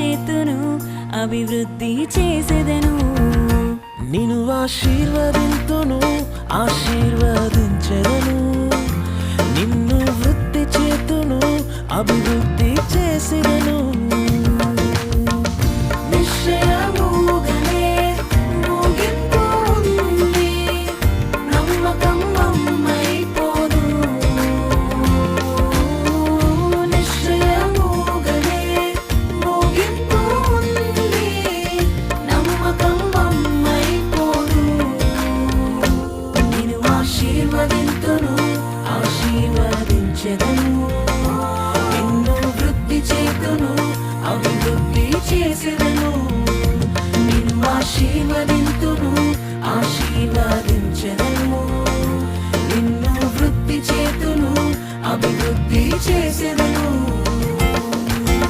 చేతును అభివృద్ధి చేసేదను. నిన్ను ఆశీర్వదింతును ఆశీర్వదించెదను. నిన్ను వృత్తి చేతును అభివృద్ధి ఆశీర్వదించెదను నిన్ను వృద్ధి చేతును అభివృద్ధి చేసేదను. నిన్ను ఆశీర్వదింతును ఆశీర్వదించెదను. నిన్ను వృద్ధి చేతును అభివృద్ధి చేసేదను.